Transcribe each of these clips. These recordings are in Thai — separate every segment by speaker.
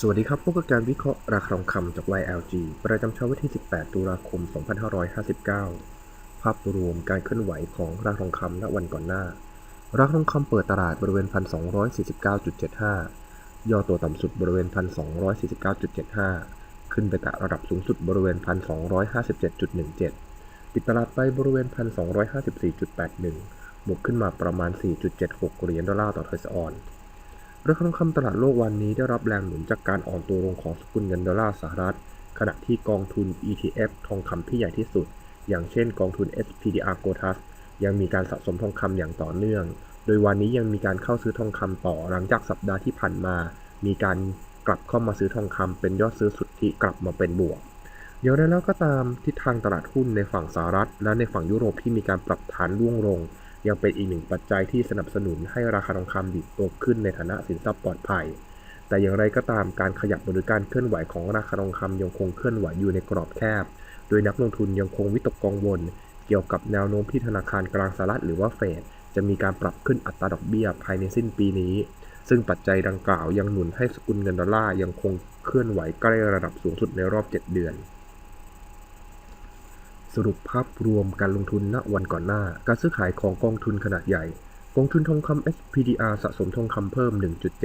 Speaker 1: สวัสดีครับพบกับการวิเคราะห์ราคาทองคำจาก YLG ประจำเช้าวันที่ 18 ตุลาคม 2559 ภาพรวมการเคลื่อนไหวของราคาทองคำณวันก่อนหน้า ราคาทองคำเปิดตลาดบริเวณ 1,249.75 ย่อตัวต่ำสุดบริเวณ 1,249.75 ขึ้นไปแตะระดับสูงสุดบริเวณ 1,257.17 ปิดตลาดไปบริเวณ 1,254.81 บวกขึ้นมาประมาณ 4.76 เหรียญดอลลาร์ต่อทอยสออน ราคาทองคำตลาดโลกวันนี้ได้รับแรงหนุนจากการอ่อนตัวลงของสกุลเงินดอลลาร์สหรัฐ ขณะที่กองทุน ETF ทองคำที่ใหญ่ที่สุด อย่างเช่นกองทุน SPDR Gotas ยังมีการสะสมทองคำอย่างต่อเนื่อง โดยวันนี้ยังมีการเข้าซื้อทองคำต่อหลังจากสัปดาห์ที่ผ่านมา มีการกลับเข้ามาซื้อทองคำเป็นยอดซื้อสุทธิกลับมาเป็นบวกอย่างไรแล้วก็ตามทิศทางตลาดหุ้นในฝั่งสหรัฐ และในฝั่งยุโรปที่มีการปรับฐานร่วงลง ยังเป็นอีกหนึ่งปัจจัยที่สนับสนุนให้ราคาทองคำดิบตัวขึ้นในฐานะสินทรัพย์ปลอดภัย แต่อย่างไรก็ตามการขยับหรือการเคลื่อนไหวของราคาทองคำยังคงเคลื่อนไหวอยู่ในกรอบแคบ โดยนักลงทุนยังคงวิตกกังวล เกี่ยวกับแนวโน้มที่ธนาคารกลางสหรัฐหรือว่าเฟดจะมีการปรับขึ้นอัตราดอกเบี้ยภายในสิ้นปีนี้ ซึ่งปัจจัยดังกล่าวยังหนุนให้สกุลเงินดอลลาร์ยังคงเคลื่อนไหวใกล้ระดับสูงสุดในรอบ 7 เดือน สรุปภาพรวมการลงทุนณวันก่อนหน้า การซื้อขายของกองทุนขนาดใหญ่ กองทุนทองคำ SPDR สะสมทองคำเพิ่ม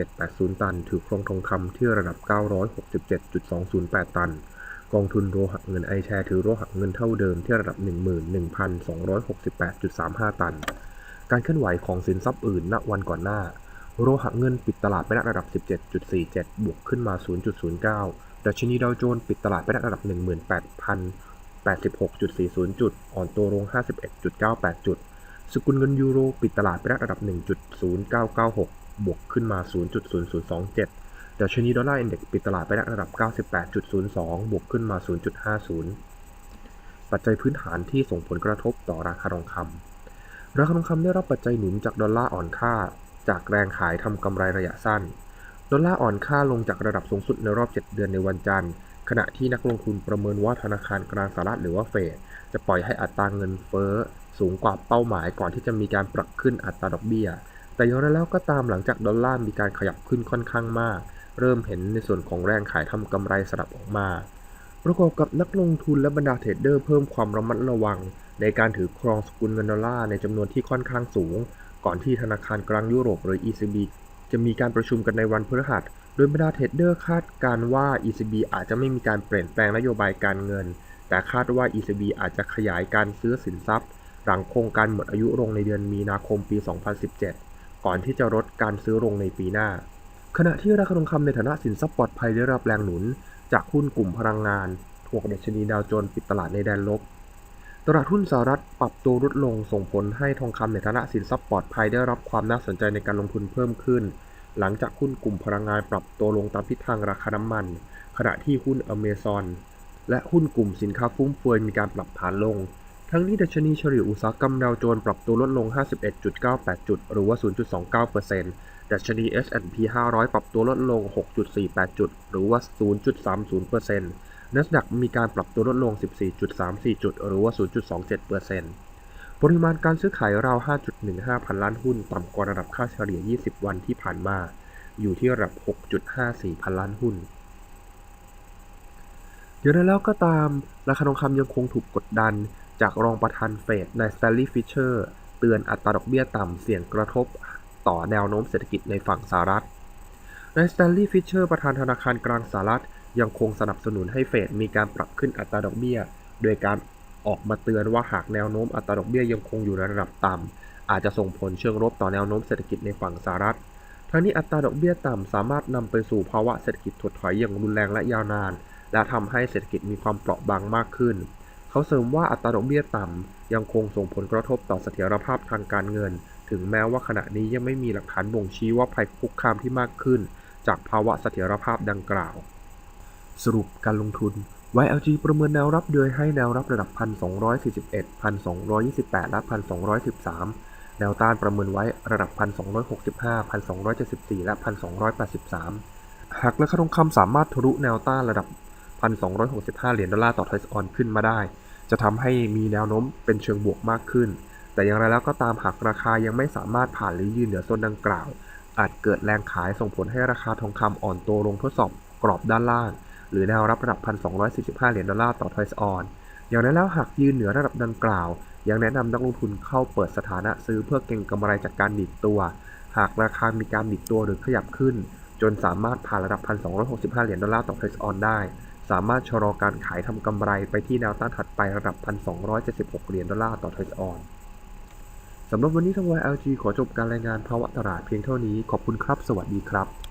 Speaker 1: 1.780 ตัน ถือครองทองคำที่ระดับ 967.208 ตัน กองทุนโลหะเงินไอแชร์ถือโลหะเงินเท่าเดิมที่ระดับ 11,268.35 ตัน การเคลื่อนไหวของสินทรัพย์อื่นณวันก่อนหน้า โลหะเงินปิดตลาดไปณระดับ 17.47 บวกขึ้นมา 0.09ดัชนีดาวโจนส์ปิดตลาดไปณระดับ 18,000 86.40 จุด อ่อนตัวลง 51.98 จุด สกุลเงินยูโรปิดตลาดไประดับ 1.0996 บวกขึ้นมา 0.0027ดัชนีดอลลาร์อินเด็กซ์ปิดตลาดไประดับ 98.02 บวกขึ้นมา 0.50 ปัจจัยพื้นฐานที่ส่งผลกระทบต่อราคาทองคำ ราคาทองคำได้รับปัจจัยหนุนจากดอลลาร์อ่อนค่า จากแรงขายทำกำไรระยะสั้น ดอลลาร์อ่อนค่าลงจากระดับสูงสุดในรอบ 7 เดือนในวันจันทร์ ขณะที่นักลงทุนประเมินว่าธนาคารกลางสหรัฐหรือว่าเฟดจะปล่อยให้อัตราเงินเฟ้อสูงกว่าเป้าหมายก่อนที่จะมีการปรับขึ้นอัตราดอกเบี้ย แต่ย่างไรแล้วก็ตามหลังจากดอลลาร์มีการขยับขึ้นค่อนข้างมาก เริ่มเห็นในส่วนของแรงขายทำกำไรสลับออกมา ประกอบกับนักลงทุนและบรรดาเทรดเดอร์เพิ่มความระมัดระวัง ในการถือครองสกุลเงินดอลลาร์ในจำนวนที่ค่อนข้างสูง ก่อนที่ธนาคารกลางยุโรปหรือ ECB จะมีการประชุมกันในวันพฤหัส โดยบรรดาเทรดเดอร์คาดการว่า ECB อาจจะไม่มีการเปลี่ยนแปลงนโยบายการเงิน แต่คาดว่า ECB อาจจะขยายการซื้อสินทรัพย์ หลังโครงการหมดอายุลงในเดือนมีนาคมปี 2017 ก่อนที่จะลดการซื้อลงในปีหน้า ขณะที่ราคาทองคำในฐานะสินทรัพย์ปลอดภัยได้รับแรงหนุน จากหุ้นกลุ่มพลังงานถ่วงดัชนีดาวโจนส์ปิดตลาดในแดนลบตลาดหุ้นสหรัฐปรับตัวลดลงส่งผลให้ทองคำในฐานะสินทรัพย์ปลอดภัยได้รับความน่าสนใจในการลงทุนเพิ่มขึ้น หลังจากหุ้นกลุ่มพลังงานปรับตัวลงตามทิศทางราคาน้ำมัน ขณะที่หุ้นอเมซอนและหุ้นกลุ่มสินค้าฟุ่มเฟือยมีการปรับฐานลง ทั้งนี้ดัชนีเฉลี่ยอุตสาหกรรมดาวโจนส์ปรับตัวลดลง 51.98 จุด หรือว่า 0.29%ดัชนี S&P 500 ปรับตัวลดลง 6.48 จุด หรือว่า 0.30% NASDAQ มีการปรับตัวลดลง 14.34 จุด หรือว่า 0.27% ปริมาณการซื้อขายราว 5.15 พันล้านหุ้น ต่ำกว่าระดับค่าเฉลี่ย 20 วันที่ผ่านมา อยู่ที่ระดับ 6.54 พันล้านหุ้นอย่างไรแล้วก็ตาม ราคาทองคำยังคงถูกกดดัน จากรองประธานเฟดนายสแตนลีย์ฟิชเชอร์เตือนอัตราดอกเบี้ยต่ำเสี่ยงกระทบต่อแนวโน้มเศรษฐกิจในฝั่งสหรัฐนายสแตนลีย์ฟิชเชอร์ประธานธนาคารกลางสหรัฐ ยังคงสนับสนุนให้เฟดมีการปรับขึ้นอัตราดอกเบี้ย โดยการ ออกมาเตือนว่าหากแนวโน้มอัตราดอกเบี้ยยังคงอยู่ในระดับต่ำอาจจะส่งผลเชิงลบต่อแนวโน้มเศรษฐกิจในฝั่งสหรัฐ ทั้งนี้อัตราดอกเบี้ยต่ำสามารถนำไปสู่ภาวะเศรษฐกิจถดถอยอย่างรุนแรงและยาวนาน และทำให้เศรษฐกิจมีความเปราะบางมากขึ้น เขาเสริมว่าอัตราดอกเบี้ยต่ำยังคงส่งผลกระทบต่อเสถียรภาพทางการเงิน ถึงแม้ว่าขณะนี้ยังไม่มีหลักฐานบ่งชี้ว่าภัยคุกคามที่มากขึ้น จากภาวะเสถียรภาพดังกล่าว สรุปการลงทุน YLG ประเมินแนวรับโดยให้แนวรับระดับ 1,241 1,228 และ 1,213 แนวต้านประเมินไว้ระดับ 1,265 1,274 และ 1,283 หากราคาทองคำสามารถทะลุแนวต้านระดับ 1,265 เหรียญดอลลาร์ต่อทอยส์ออนขึ้นมาได้ จะทำให้มีแนวโน้มเป็นเชิงบวกมากขึ้น แต่อย่างไรแล้วก็ตามหากราคายังไม่สามารถผ่านหรือยืนเหนือโซนดังกล่าว อาจเกิดแรงขายส่งผลให้ราคาทองคำอ่อนตัวลงทดสอบกรอบด้านล่าง หรือแนวรับระดับ 1,245 เหรียญดอลลาร์ต่อทอยส์ออน อย่างนั้นแล้วหากยืนเหนือระดับดังกล่าว ยังแนะนำนักลงทุนเข้าเปิดสถานะซื้อเพื่อเก็งกำไรจากการดีดตัว หากราคามีการดีดตัวหรือขยับขึ้น จนสามารถผ่านระดับ 1,265 เหรียญดอลลาร์ต่อทอยส์ออนได้ สามารถชะลอการขายทำกำไรไปที่แนวต้านถัดไประดับ 1,276 เหรียญดอลลาร์ต่อทอยส์ออนสำหรับวันนี้ทาง YLG ขอจบการรายงานภาวะตลาดเพียงเท่านี้ ขอบคุณครับ สวัสดีครับ